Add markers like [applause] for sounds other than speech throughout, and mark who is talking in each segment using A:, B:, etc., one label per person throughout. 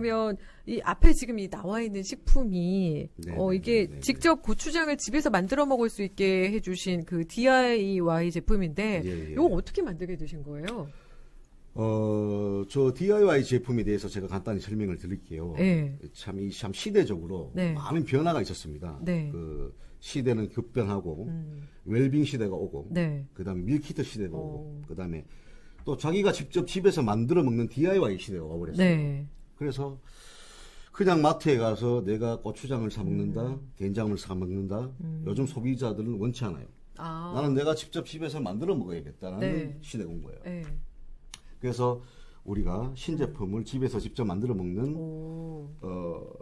A: 그러면 이 앞에 지금 이 나와 있는 식품이
B: 네,
A: 어
B: 네,
A: 이게
B: 네, 네,
A: 직접 고추장을 집에서 만들어 먹을 수 있게 해주신 그 DIY 제품인데
B: 예, 예.
A: 이거 어떻게 만들게 되신 거예요?
B: 어, 저 DIY 제품에 대해서 제가 간단히 설명을 드릴게요.
A: 네.
B: 참, 이 참 시대적으로
A: 네.
B: 많은 변화가 있었습니다.
A: 네.
B: 그 시대는 급변하고
A: 음,
B: 웰빙 시대가 오고
A: 네.
B: 그다음에 밀키트 시대가
A: 오.
B: 오고 그 다음에 또 자기가 직접 집에서 만들어 먹는 DIY 시대가 와버렸어요.
A: 네.
B: 그래서 그냥 마트에 가서 내가 고추장을 사 먹는다,
A: 음.
B: 된장을 사 먹는다. 요즘 소비자들은 원치 않아요.
A: 아.
B: 나는 내가 직접 집에서 만들어 먹어야겠다는
A: 네.
B: 시대가 온 거예요.
A: 네.
B: 그래서 우리가 신제품을 집에서 직접 만들어 먹는
A: 오.
B: 어,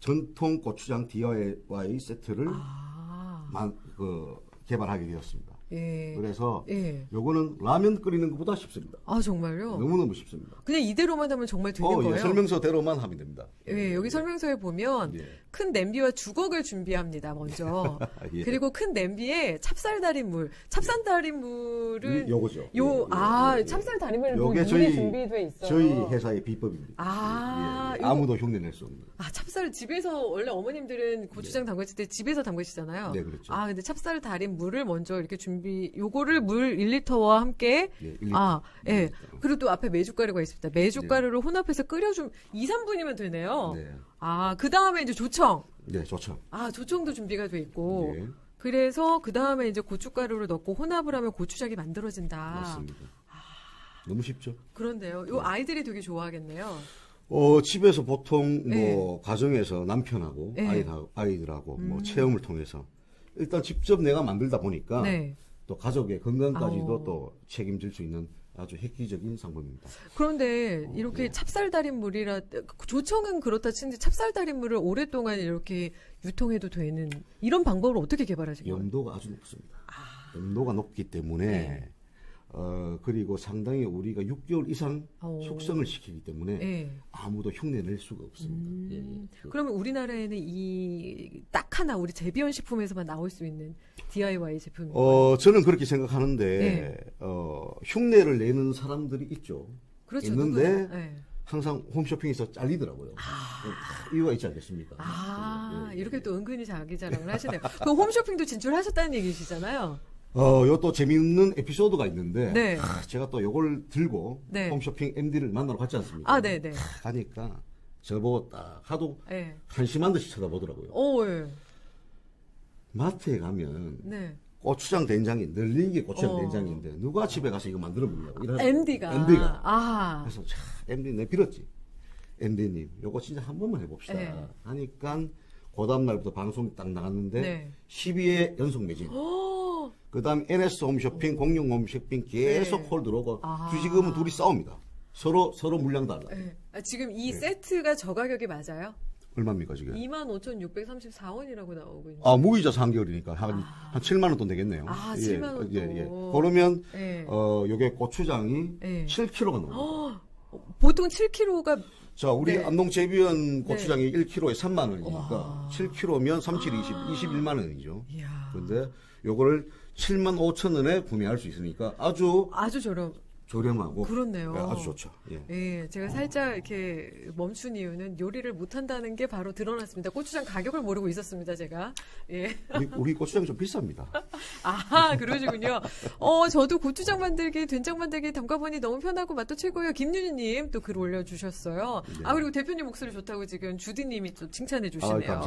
B: 전통 고추장 DIY 세트를
A: 아.
B: 만, 그, 개발하게 되었습니다.
A: 예.
B: 그래서
A: 예.
B: 요거는 라면 끓이는 것보다 쉽습니다.
A: 아 정말요?
B: 너무너무 쉽습니다.
A: 그냥 이대로만 하면 정말 되는
B: 어,
A: 거예요?
B: 예, 설명서대로만 하면 됩니다.
A: 예, 여기 설명서에 보면
B: 예.
A: 큰 냄비와 주걱을 준비합니다. 먼저. [laughs]
B: 예.
A: 그리고 큰 냄비에 찹쌀 달인 물. 찹쌀 달인물은
B: 이- 요거죠.
A: 요,
B: 예, 예,
A: 아,
B: 예, 예.
A: 찹쌀 달인물은 뭐
B: 요게 저희
A: 준비돼 있어요.
B: 저희 회사의 비법입니다.
A: 아,
B: 아무도 흉내낼 수 없는.
A: 아, 찹쌀 집에서 원래 어머님들은 고추장 담그실 때 집에서 담그시잖아요.
B: 네, 그렇죠.
A: 아, 근데 찹쌀 달인 물을 먼저 이렇게 준비, 요거를 물 1리터와 함께 아. 예. 그리고 또 앞에 메주가루가 있습니다. 메주가루를 혼합해서 끓여주면 2, 3분이면 되네요.
B: 네,
A: 아, 그 다음에 이제 조청.
B: 네, 좋죠.
A: 아, 조청도 준비가 돼 있고.
B: 예,
A: 그래서 그 다음에 이제 고춧가루를 넣고 혼합을 하면 고추장이 만들어진다.
B: 맞습니다. 너무 쉽죠.
A: 그런데요.
B: 네.
A: 요 아이들이 되게 좋아하겠네요.
B: 어, 집에서 보통 뭐
A: 네.
B: 가정에서 남편하고
A: 네. 음.
B: 아이들, 아이들하고 뭐 체험을 통해서 일단 직접 내가 만들다 보니까
A: 네.
B: 또 가족의 건강까지도
A: 아오.
B: 또 책임질 수 있는 아주 획기적인 상품입니다.
A: 그런데 이렇게
B: 네.
A: 찹쌀 달인물이라 조청은 그렇다 치는데 찹쌀 달인물을 오랫동안 이렇게 유통해도 되는 이런 방법을 어떻게 개발하신 거예요?
B: 염도가 아주 높습니다. 염도가 높기 때문에
A: 네.
B: 어 그리고 상당히 우리가 6개월 이상
A: 오.
B: 숙성을 시키기 때문에
A: 예.
B: 아무도 흉내 낼 수가 없습니다. 예, 예.
A: 그러면 우리나라에는 이 딱 하나 우리 제비언 식품에서만 나올 수 있는 DIY 제품이
B: 어 저는 그렇게 생각하는데
A: 네.
B: 어 흉내를 내는 사람들이 있죠.
A: 그렇죠.
B: 있는데.
A: 예.
B: 항상 홈쇼핑에서 잘리더라고요. 다 이유가 있지 않겠습니까?
A: 아,
B: 예, 예,
A: 이렇게
B: 예.
A: 또 은근히 자기 자랑을 하시네요. 그 홈쇼핑도 진출하셨다는 얘기시잖아요.
B: 어, 요 또 재미있는 에피소드가 있는데
A: 네.
B: 아, 제가 또 요걸 들고
A: 네.
B: 홈쇼핑 MD를 만나러 갔지 않습니까?
A: 아, 네, 네.
B: 가니까 저보고 딱 하도
A: 예.
B: 한심한 듯이 쳐다보더라고요.
A: 오, 예.
B: 마트에 가면
A: 네.
B: 고추장 된장이 널린 게 고추장
A: 어.
B: 된장인데 누가 집에 가서 이거 만들어 먹냐고 이러더라고요.
A: MD가.
B: MD가.
A: 아.
B: 그래서 참 MD 내 빌었지. MD님 요거 진짜 한 번만 해봅시다.
A: 네.
B: 하니까 그 다음 날부터 방송이 딱 나갔는데
A: 네.
B: 12회 연속 매진. 그 다음 NS 홈쇼핑, 공룡 홈쇼핑 계속
A: 네.
B: 콜 들어오고
A: 아.
B: 주식은 둘이 싸웁니다. 서로 서로 물량 달라.
A: 예. 아, 지금
B: 네.
A: 이 세트가 저 가격이 맞아요?
B: 얼마입니까 지금?
A: 25,634원이라고 나오고 있는.
B: 아 무이자 3개월이니까 한, 한 7만 원 돈 되겠네요.
A: 아,
B: 예,
A: 7만 원도.
B: 예, 예. 그러면
A: 예.
B: 어 요게 고추장이
A: 예.
B: 7kg가 나옵니다. [gasps]
A: 보통 7kg가
B: 자, 우리
A: 네.
B: 안동 제비원 고추장이 1kg에 3만 원이니까
A: 와.
B: 7kg면 37, 20, 21만 원이죠.
A: 이야.
B: 근데 요거를 7만 5천 원에 구매할 수 있으니까 아주
A: 아주 저렴.
B: 저렴하고
A: 그렇네요.
B: 예, 아주 좋죠. 예.
A: 예, 제가 살짝 이렇게 멈춘 이유는 요리를 못한다는 게 바로 드러났습니다. 고추장 가격을 모르고 있었습니다, 제가. 예.
B: 우리, 우리 고추장이 좀 비쌉니다. [laughs]
A: 아, 그러시군요. 어, 저도 고추장 만들기, 된장 만들기 담가보니 너무 편하고 맛도 최고예요. 김윤희님 또 글 올려주셨어요. 아, 그리고 대표님 목소리 좋다고 지금 주디님이 또 칭찬해 주시네요.
B: 감사합니다.